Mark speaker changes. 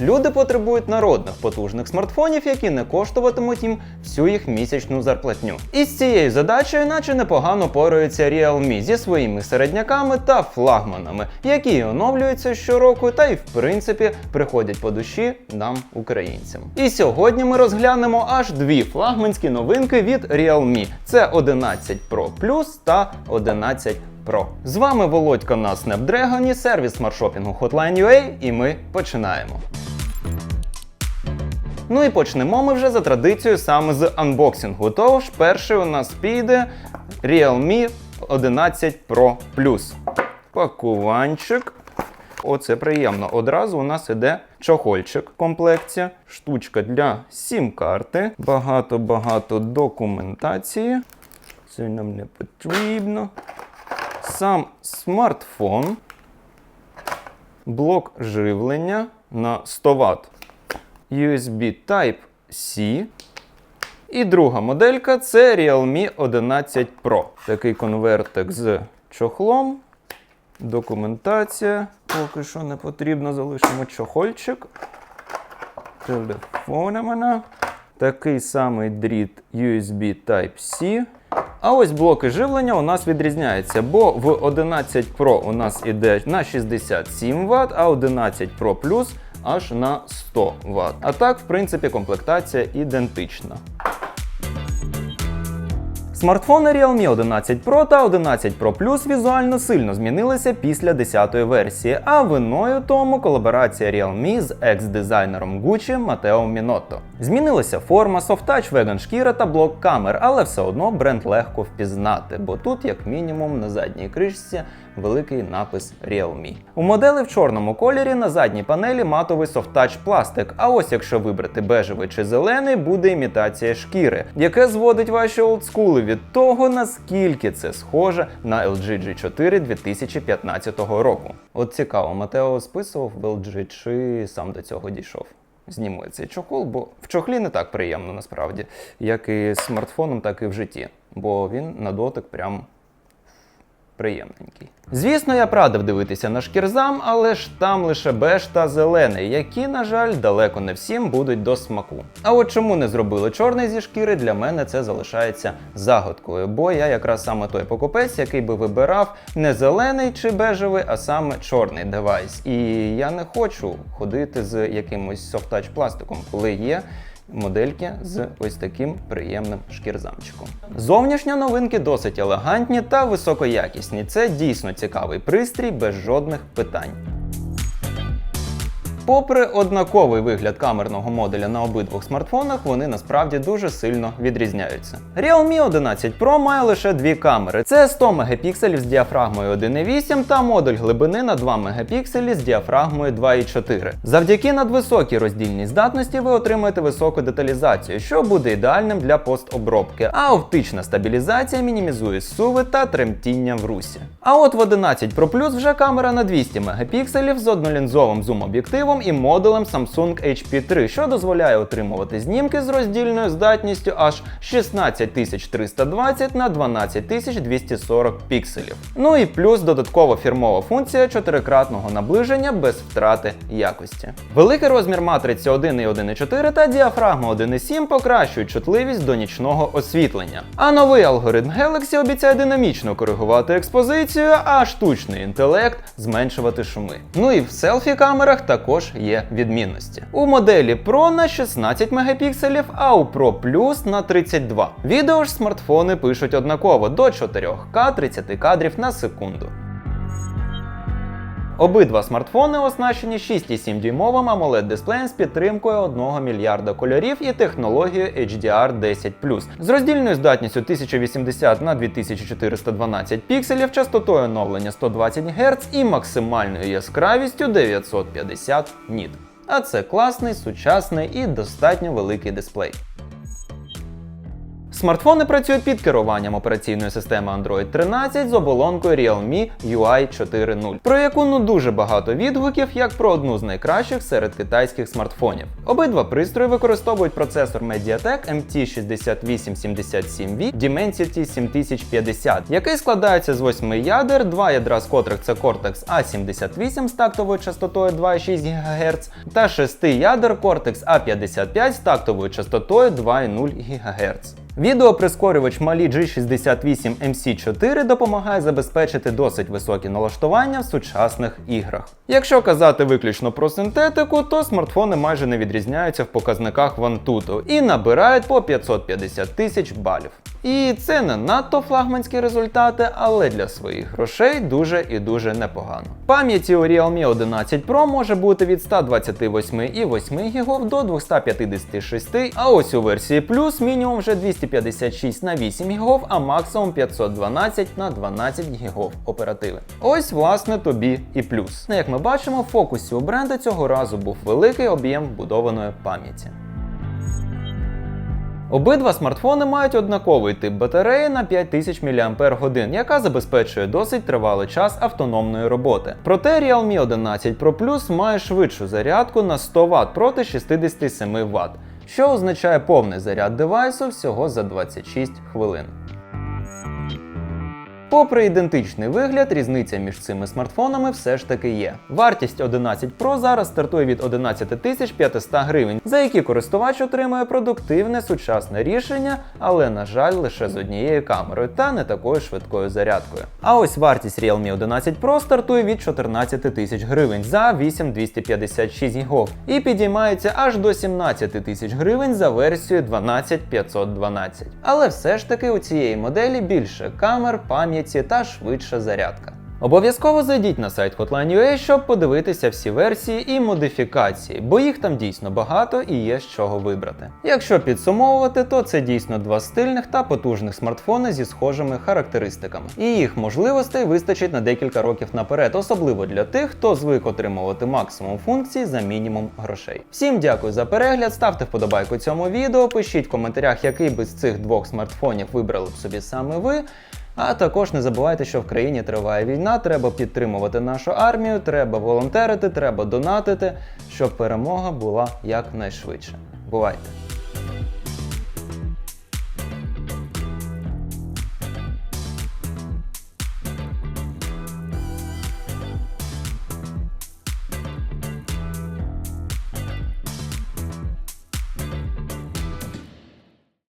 Speaker 1: Люди потребують народних потужних смартфонів, які не коштуватимуть їм всю їх місячну зарплатню. І з цією задачею, наче непогано пораються Realme зі своїми середняками та флагманами, які оновлюються щороку та й в принципі приходять по душі нам, українцям. І сьогодні ми розглянемо аж дві флагманські новинки від Realme. Це 11 Pro Plus та 11 Pro. З вами Володька на Snapdragon, сервіс смартшопінгу Hotline.ua, і ми починаємо. Ну і почнемо ми вже за традицією саме з анбоксингу. Тож перший у нас піде Realme 11 Pro Plus. Пакуванчик. Оце приємно. Одразу у нас іде чохольчик в комплекті, штучка для сім-карти, багато-багато документації. Це нам не потрібно. Сам смартфон, блок живлення на 100 Вт. USB Type-C. І друга моделька це Realme 11 Pro. Такий конвертик з чохлом. Документація. Поки що не потрібно, залишимо чохольчик. Телефон у мене. Такий самий дріт USB Type-C. А ось блоки живлення у нас відрізняються, бо в 11 Pro у нас іде на 67 Вт, а 11 Pro Plus аж на 100 Вт. А так, в принципі, комплектація ідентична. Смартфони Realme 11 Pro та 11 Pro Plus візуально сильно змінилися після 10-ї версії, а виною тому колаборація Realme з екс-дизайнером Gucci Матео Мінотто. Змінилася форма, софтач, веган шкіра та блок камер, але все одно бренд легко впізнати, бо тут, як мінімум, на задній кришці великий напис Realme. У моделі в чорному кольорі на задній панелі матовий софтач пластик. А ось якщо вибрати бежевий чи зелений, буде імітація шкіри, яке зводить ваші олдскули від того, наскільки це схоже на LG G4 2015 року. От цікаво, Матео списував в LG чи сам до цього дійшов. Зніму я цей чохол, бо в чохлі не так приємно насправді, як і смартфоном, так і в житті. Бо він на дотик прям приємненький. Звісно, я б радив дивитися на шкірзам, але ж там лише беж та зелений, які, на жаль, далеко не всім будуть до смаку. А от чому не зробили чорний зі шкіри, для мене це залишається загадкою, бо я якраз саме той покупець, який би вибирав не зелений чи бежевий, а саме чорний девайс. І я не хочу ходити з якимось софтач пластиком, коли є модельки з ось таким приємним шкірзамчиком. Зовнішні новинки досить елегантні та високоякісні. Це дійсно цікавий пристрій без жодних питань. Попри однаковий вигляд камерного модуля на обидвох смартфонах, вони насправді дуже сильно відрізняються. Realme 11 Pro має лише дві камери: це 100 мегапікселів з діафрагмою 1.8 та модуль глибини на 2 мегапікселі з діафрагмою 2.4. Завдяки надвисокій роздільній здатності ви отримаєте високу деталізацію, що буде ідеальним для постобробки, а оптична стабілізація мінімізує суви та тремтіння в русі. А от в 11 Pro Plus вже камера на 200 мегапікселів з однолінзовим зум-об'єктивом і модулем Samsung HP3, що дозволяє отримувати знімки з роздільною здатністю аж 16320 на 12240 пікселів. Ну і плюс додаткова фірмова функція чотирикратного наближення без втрати якості. Великий розмір матриці 1 і 1.4 та діафрагма 1.7 покращують чутливість до нічного освітлення. А новий алгоритм Galaxy обіцяє динамічно коригувати експозицію, а штучний інтелект зменшувати шуми. Ну і в селфі-камерах також є відмінності. У моделі Pro на 16 мегапікселів, а у Pro Plus на 32. Відео ж смартфони пишуть однаково до 4К 30 кадрів на секунду. Обидва смартфони оснащені 6,7 дюймовим amoled дисплеєм з підтримкою 1 мільярда кольорів і технологією HDR10 з роздільною здатністю 1080 на 2412 пікселів, частотою оновлення 120 Гц і максимальною яскравістю 950 ніт. А це класний, сучасний і достатньо великий дисплей. Смартфони працюють під керуванням операційної системи Android 13 з оболонкою Realme UI 4.0, про яку ну дуже багато відгуків як про одну з найкращих серед китайських смартфонів. Обидва пристрої використовують процесор MediaTek MT6877V Dimensity 7050, який складається з 8 ядер, два ядра з котрих це Cortex A78 з тактовою частотою 2,6 ГГц та 6 ядер Cortex A55 з тактовою частотою 2,0 ГГц. Відеоприскорювач Mali G68 MC4 допомагає забезпечити досить високі налаштування в сучасних іграх. Якщо казати виключно про синтетику, то смартфони майже не відрізняються в показниках Antutu і набирають по 550 тисяч балів. І це не надто флагманські результати, але для своїх грошей дуже і дуже непогано. Пам'яті у Realme 11 Pro може бути від 128,8 ГБ до 256, а ось у версії Plus мінімум вже 256 на 8 ГБ, а максимум 512 на 12 ГБ оперативи. Ось, власне, тобі і плюс. Ну, Як ми бачимо, в фокусі у бренда цього разу був великий об'єм вбудованої пам'яті. Обидва смартфони мають однаковий тип батареї на 5000 мАч, яка забезпечує досить тривалий час автономної роботи. Проте Realme 11 Pro Plus має швидшу зарядку на 100 Вт проти 67 Вт, що означає повний заряд девайсу всього за 26 хвилин. Попри ідентичний вигляд, різниця між цими смартфонами все ж таки є. Вартість 11 Pro зараз стартує від 11 500 гривень, за які користувач отримує продуктивне сучасне рішення, але, на жаль, лише з однією камерою та не такою швидкою зарядкою. А ось вартість Realme 11 Pro стартує від 14 тисяч гривень за 8256 ГБ і підіймається аж до 17 тисяч гривень за версію 12512. Але все ж таки у цієї моделі більше камер, пам'яті та швидша зарядка. Обов'язково зайдіть на сайт Hotline.ua, щоб подивитися всі версії і модифікації, бо їх там дійсно багато і є з чого вибрати. Якщо підсумовувати, то це дійсно два стильних та потужних смартфони зі схожими характеристиками. І їх можливостей вистачить на декілька років наперед, особливо для тих, хто звик отримувати максимум функцій за мінімум грошей. Всім дякую за перегляд, ставте вподобайку цьому відео, пишіть в коментарях, який би з цих двох смартфонів вибрали б собі саме ви. А також не забувайте, що в країні триває війна, треба підтримувати нашу армію, треба волонтерити, треба донатити, щоб перемога була якнайшвидше. Бувайте!